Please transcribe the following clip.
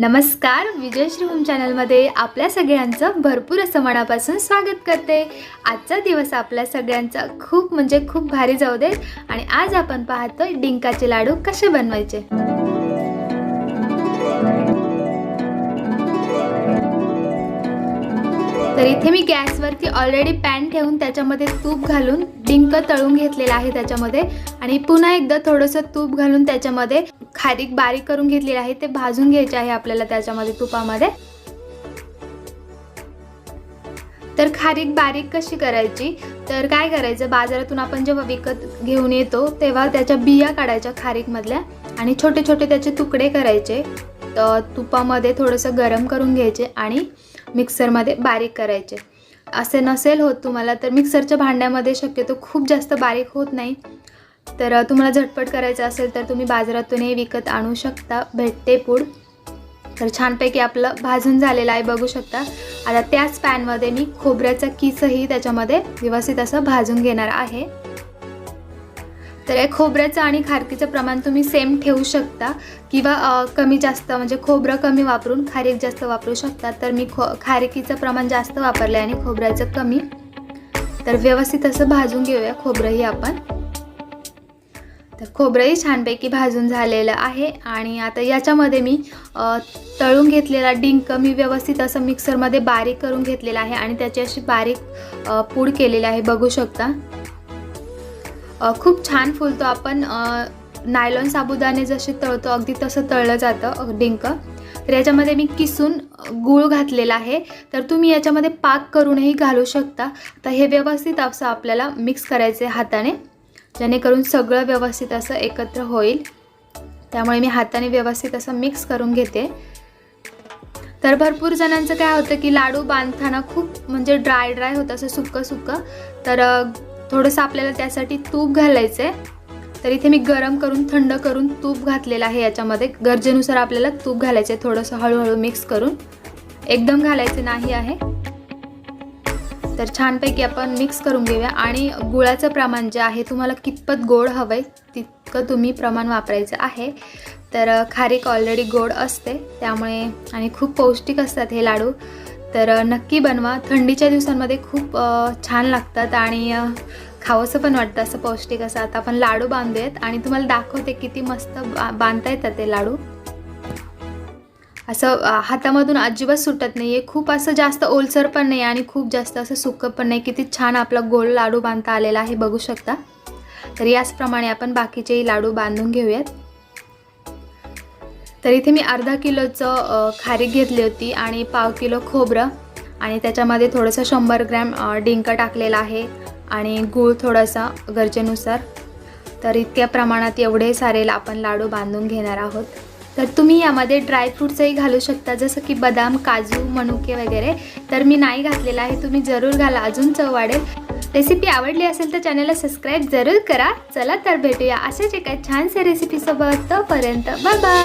नमस्कार विजयश्री होम चॅनलमध्ये आपल्या सगळ्यांचं भरपूर असं मनापासून स्वागत करते. आजचा दिवस आपल्या सगळ्यांचा खूप म्हणजे खूप भारी जाऊ दे आणि आज आपण पाहतोय डिंकाचे लाडू कसे बनवायचे. तर इथे मी गॅसवरती ऑलरेडी पॅन ठेवून त्याच्यामध्ये तूप घालून डिंक तळून घेतलेलं आहे त्याच्यामध्ये. आणि पुन्हा एकदा थोडंसं तूप घालून त्याच्यामध्ये खारीक बारीक करून घेतलेली आहे ते भाजून घ्यायचे आहे आपल्याला त्याच्यामध्ये तुपामध्ये. तर खारीक बारीक कशी करायची? तर काय करायचं? बाजारातून आपण जेव्हा विकत घेऊन येतो तेव्हा त्याच्या बिया काढायच्या खारीकमधल्या आणि छोटे छोटे त्याचे तुकडे करायचे. तर तुपामध्ये थोडंसं गरम करून घ्यायचे आणि मिक्सरमध्ये बारीक करायचे. असे नसेल होत तुम्हाला तर मिक्सरच्या भांड्यामध्ये शक्यतो खूप जास्त बारीक होत नाही. तर तुम्हाला झटपट करायचं असेल तर तुम्ही बाजारातूनही विकत आणू शकता. भेटते पूड. तर छानपैकी आपलं भाजून झालेलं आहे बघू शकता. आता त्याच पॅनमध्ये मी खोबऱ्याचा किसही त्याच्यामध्ये व्यवस्थित असं भाजून घेणार आहे. तर या खोबऱ्याचं आणि खारकीचं प्रमाण तुम्ही सेम ठेवू शकता किंवा कमी जास्त म्हणजे खोबरं कमी वापरून खारीक जास्त वापरू शकता. तर मी खो खारकीचं प्रमाण जास्त वापरलं आहे आणि खोबऱ्याचं कमी. तर व्यवस्थित असं भाजून घेऊया खोबरंही आपण. तर खोबरंही छानपैकी भाजून झालेलं आहे. आणि आता याच्यामध्ये मी तळून घेतलेला डिंक मी व्यवस्थित असं मिक्सरमध्ये बारीक करून घेतलेला आहे आणि त्याची अशी बारीक पूड केलेली आहे बघू शकता. खूप छान फुलतो आपण नायलॉन साबुदाणे जसे तळतो अगदी तसं तळलं जातं डिंक. तर याच्यामध्ये मी किसून गूळ घातलेला आहे. तर तुम्ही याच्यामध्ये पाक करूनही घालू शकता. तर हे व्यवस्थित असं आपल्याला मिक्स करायचं आहे हाताने. जेणेकरून सगळं व्यवस्थित असं एकत्र होईल. त्यामुळे मी हाताने व्यवस्थित असं मिक्स करून घेते. तर भरपूर जणांचं काय होतं की लाडू बांधताना खूप म्हणजे ड्राय ड्राय होतं असं सुकं सुक्कं तर थोडंसं आपल्याला त्यासाठी तूप घालायचं आहे तर इथे मी गरम करून थंड करून तूप घातलेलं आहे याच्यामध्ये. गरजेनुसार आपल्याला तूप घालायचं आहे थोडंसं हळूहळू मिक्स करून. एकदम घालायचं नाही आहे. तर छानपैकी आपण मिक्स करून घेऊया. आणि गुळाचं प्रमाण जे आहे तुम्हाला कितपत गोड हवं आहे तितकं तुम्ही प्रमाण वापरायचं आहे. तर खारीक ऑलरेडी गोड असते त्यामुळे आणि खूप पौष्टिक असतात हे लाडू. तर नक्की बनवा. थंडीच्या दिवसांमध्ये खूप छान लागतात आणि खावंसं पण वाटतं असं पौष्टिक असं. आता आपण लाडू बांधूयात आणि तुम्हाला दाखवते किती मस्त बा बांधता येतात ते लाडू. असं हातामधून अजिबात सुटत नाही आहे खूप असं जास्त ओलसर पण नाही आणि खूप जास्त असं सुकं पण नाही किती छान आपला गोल लाडू बांधता आलेला आहे बघू शकता. तर याचप्रमाणे आपण बाकीचेही लाडू बांधून घेऊयात. तर इथे मी अर्धा किलोचं खारीक घेतली होती आणि पाव किलो खोबरं आणि त्याच्यामध्ये थोडंसं शंभर ग्रॅम डिंक टाकलेलं आहे आणि गूळ थोडासा गरजेनुसार. तर इतक्या प्रमाणात एवढे सारे आपण लाडू बांधून घेणार आहोत. तर तुम्ही यामध्ये ड्रायफ्रूट्सही घालू शकता जसं की बदाम काजू मनुके वगैरे. तर मी नाही घातलेलं आहे तुम्ही जरूर घाला अजून चव वाढेल. रेसिपी आवडली असेल तर चॅनलला सबस्क्राईब जरूर करा. चला तर भेटूया अशाच एका छानशा रेसिपीसोबत तोपर्यंत बाय बाय